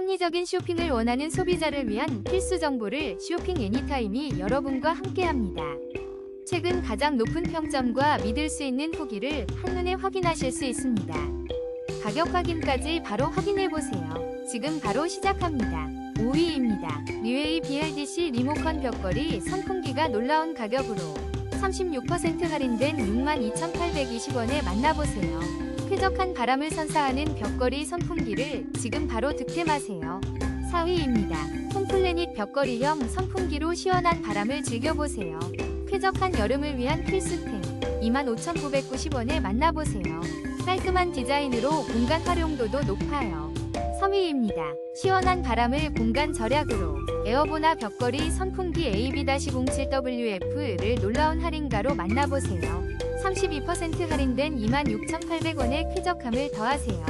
합리적인 쇼핑을 원하는 소비자를 위한 필수 정보를 쇼핑 애니타임이 여러분과 함께합니다. 최근 가장 높은 평점과 믿을 수 있는 후기를 한눈에 확인하실 수 있습니다. 가격 확인까지 바로 확인해 보세요. 지금 바로 시작합니다. 5위입니다. 뉴에이 BLDC 리모컨 벽걸이 선풍기가 놀라운 가격으로 36% 할인된 62,820원에 만나보세요. 쾌적한 바람을 선사하는 벽걸이 선풍기를 지금 바로 득템하세요. 4위입니다. 홈플래닛 벽걸이형 선풍기로 시원한 바람을 즐겨보세요. 쾌적한 여름을 위한 필수템 25,990원에 만나보세요. 깔끔한 디자인으로 공간 활용도도 높아요. 3위입니다. 시원한 바람을 공간 절약으로 에어보나 벽걸이 선풍기 AB-07WF를 놀라운 할인가로 만나보세요. 32% 할인된 26,800원의 쾌적함을 더하세요.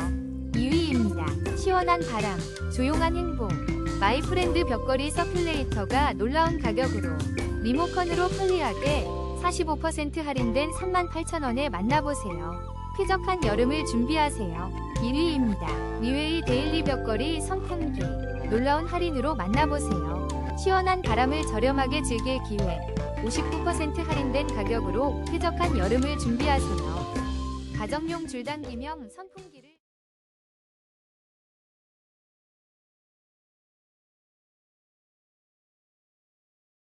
2위입니다. 시원한 바람, 조용한 행복. 마이프렌드 벽걸이 서큘레이터가 놀라운 가격으로 리모컨으로 편리하게 45% 할인된 38,000원에 만나보세요. 쾌적한 여름을 준비하세요. 1위입니다. 뉴웨이 데일리 벽걸이 선풍기. 놀라운 할인으로 만나보세요. 시원한 바람을 저렴하게 즐길 기회. 59% 할인된 가격으로 쾌적한 여름을 준비하세요. 가정용 줄당기명 선풍기